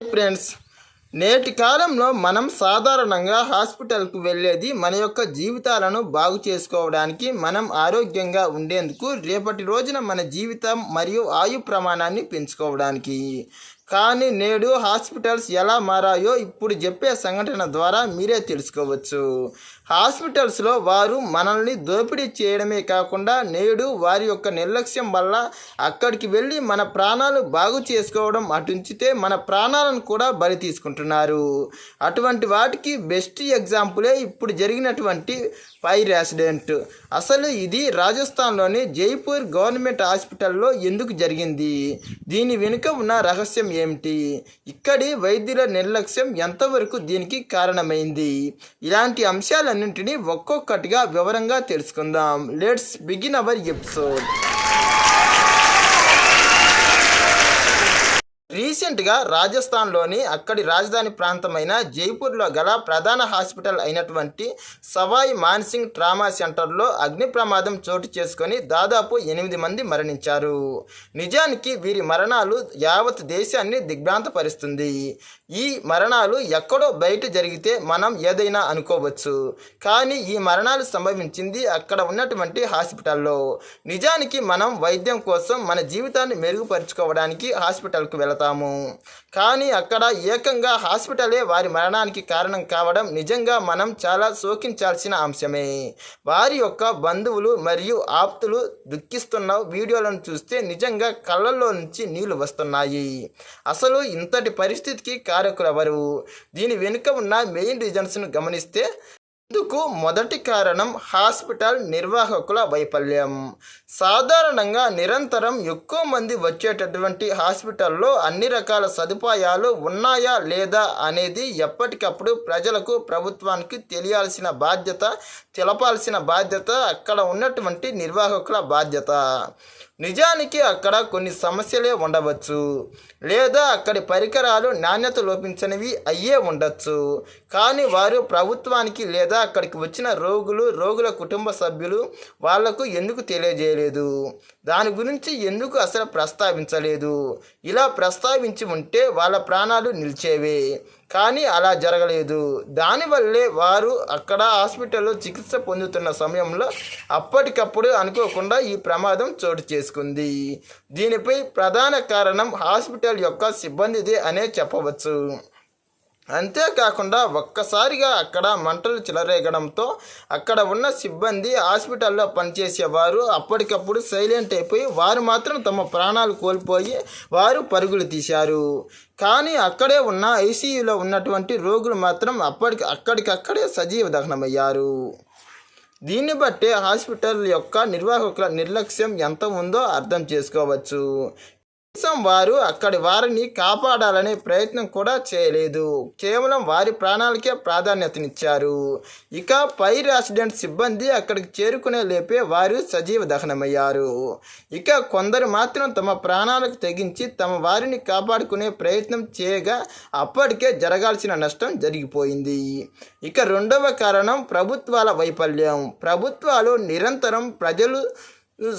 Friends నేటి కాలంలో మనం సాధారణంగా హాస్పిటల్కు వెళ్ళేది మన యొక్క జీవితాలను బాగు చేసుకోవడానికి మనం ఆరోగ్యంగా ఉండేందుకు రేపటి రోజున మన జీవితం మరియు ఆయు ప్రమాణాన్ని పెంచుకోవడానికి. కానీ నేడు హాస్పిటల్స్ ఎలా మారాయో ఇప్పుడు చెప్పే సంఘటన ద్వారా మీరే తెలుసుకోవచ్చు. హాస్పిటల్స్లో వారు మనల్ని దోపిడీ చేయడమే కాకుండా నేడు వారి యొక్క నిర్లక్ష్యం వల్ల అక్కడికి వెళ్ళి మన ప్రాణాలు బాగు చేసుకోవడం అటుంచితే మన ప్రాణాలను కూడా బలి తీసుకుంటున్నారు. అటువంటి వాటికి బెస్ట్ ఎగ్జాంపులే ఇప్పుడు జరిగినటువంటి ఫైర్ యాక్సిడెంట్. అసలు ఇది రాజస్థాన్లోని జైపూర్ గవర్నమెంట్ హాస్పిటల్లో ఎందుకు జరిగింది? దీని వెనుక ఉన్న రహస్యం ఏమిటి? ఇక్కడి వైద్యుల నిర్లక్ష్యం ఎంతవరకు దీనికి కారణమైంది? ఇలాంటి అంశాలన్నింటినీ ఒక్కొక్కటిగా వివరంగా తెలుసుకుందాం. Let's begin our episode. రీసెంట్గా రాజస్థాన్లోని అక్కడి రాజధాని ప్రాంతమైన జైపూర్లో గల ప్రధాన హాస్పిటల్ అయినటువంటి సవాయి మాన్సింగ్ ట్రామా సెంటర్లో అగ్ని ప్రమాదం చోటు చేసుకొని దాదాపు ఎనిమిది మంది మరణించారు. నిజానికి వీరి మరణాలు యావత్ దేశాన్ని దిగ్భ్రాంతపరుస్తుంది. ఈ మరణాలు ఎక్కడో బయట జరిగితే మనం ఏదైనా అనుకోవచ్చు. కానీ ఈ మరణాలు సంభవించింది అక్కడ ఉన్నటువంటి హాస్పిటల్లో. నిజానికి మనం వైద్యం కోసం మన జీవితాన్ని మెరుగుపరుచుకోవడానికి హాస్పిటల్కు వెళతాము. కానీ అక్కడ ఏకంగా హాస్పిటలే వారి మరణానికి కారణం కావడం నిజంగా మనం చాలా శోకించాల్సిన అంశమే. వారి యొక్క బంధువులు మరియు ఆప్తులు దుఃఖిస్తున్న వీడియోలను చూస్తే నిజంగా కళ్ళల్లో నుంచి నీళ్ళు వస్తున్నాయి. అసలు ఇంతటి పరిస్థితికి కారకులెవరు? దీని వెనుక ఉన్న మెయిన్ రీజన్స్ను గమనిస్తే ఇందుకు మొదటి కారణం హాస్పిటల్ నిర్వాహకుల వైఫల్యం. సాధారణంగా నిరంతరం ఎక్కువ మంది వచ్చేటటువంటి హాస్పిటల్లో అన్ని రకాల సదుపాయాలు ఉన్నాయా లేదా అనేది ఎప్పటికప్పుడు ప్రజలకు ప్రభుత్వానికి తెలియాల్సిన బాధ్యత తెలపాల్సిన బాధ్యత అక్కడ ఉన్నటువంటి నిర్వాహకుల బాధ్యత. నిజానికి అక్కడ కొన్ని సమస్యలే ఉండవచ్చు. లేదా అక్కడి పరికరాలు నాణ్యత లోపించనివి అయ్యే ఉండొచ్చు. కానీ వారు ప్రభుత్వానికి లేదా అక్కడికి వచ్చిన రోగులు రోగుల కుటుంబ సభ్యులు వాళ్ళకు ఎందుకు తెలియజేయలేదు? దాని గురించి ఎందుకు అసలు ప్రస్తావించలేదు? ఇలా ప్రస్తావించి ఉంటే వాళ్ళ ప్రాణాలు నిలిచేవే. కానీ అలా జరగలేదు. దానివల్లే వారు అక్కడ హాస్పిటల్లో చికిత్స పొందుతున్న సమయంలో అప్పటికప్పుడు అనుకోకుండా ఈ ప్రమాదం చోటు చేసుకుంది. దీనిపై ప్రధాన కారణం హాస్పిటల్ యొక్క సిబ్బందిదే అనే చెప్పవచ్చు. అంతేకాకుండా ఒక్కసారిగా అక్కడ మంటలు చెలరేగడంతో అక్కడ ఉన్న సిబ్బంది హాస్పిటల్లో పనిచేసేవారు అప్పటికప్పుడు సైలెంట్ అయిపోయి వారు మాత్రం తమ ప్రాణాలు కోల్పోయి వారు పరుగులు తీశారు. కానీ అక్కడే ఉన్న ఐసీయూలో ఉన్నటువంటి రోగులు మాత్రం అప్పటికి అక్కడికక్కడే సజీవ దహనమయ్యారు. దీన్ని బట్టే హాస్పిటల్ యొక్క నిర్వాహకుల నిర్లక్ష్యం ఎంత ఉందో అర్థం చేసుకోవచ్చు. కనీసం వారు అక్కడి వారిని కాపాడాలనే ప్రయత్నం కూడా చేయలేదు. కేవలం వారి ప్రాణాలకే ప్రాధాన్యతనిచ్చారు. ఇక ఫైర్ యాక్సిడెంట్ సిబ్బంది అక్కడికి చేరుకునే లేపే వారు సజీవ దహనమయ్యారు. ఇక కొందరు మాత్రం తమ ప్రాణాలకు తెగించి తమ వారిని కాపాడుకునే ప్రయత్నం చేయగా అప్పటికే జరగాల్సిన నష్టం జరిగిపోయింది. ఇక రెండవ కారణం ప్రభుత్వాల వైఫల్యం. ప్రభుత్వాలు నిరంతరం ప్రజలు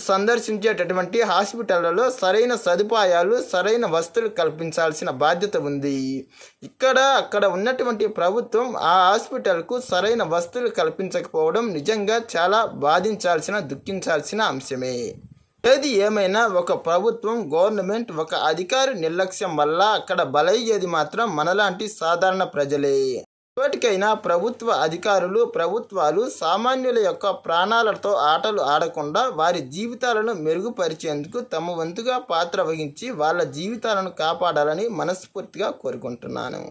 సందర్శించేటటువంటి హాస్పిటళ్ళలో సరైన సదుపాయాలు సరైన వస్తువులు కల్పించాల్సిన బాధ్యత ఉంది. ఇక్కడ అక్కడ ఉన్నటువంటి ప్రభుత్వం ఆ హాస్పిటల్కు సరైన వస్తువులు కల్పించకపోవడం నిజంగా చాలా బాధించాల్సిన దుఃఖించాల్సిన అంశమే. ఏది ఏమైనా ఒక ప్రభుత్వం గవర్నమెంట్ ఒక అధికారి నిర్లక్ష్యం వల్ల అక్కడ బలయ్యేది మాత్రం మనలాంటి సాధారణ ప్రజలే. ఇప్పటికైనా ప్రభుత్వ అధికారులు ప్రభుత్వాలు సామాన్యుల యొక్క ప్రాణాలతో ఆటలు ఆడకుండా వారి జీవితాలను మెరుగుపరిచేందుకు తమ వంతుగా పాత్ర వహించి వాళ్ళ జీవితాలను కాపాడాలని మనస్ఫూర్తిగా కోరుకుంటున్నాను.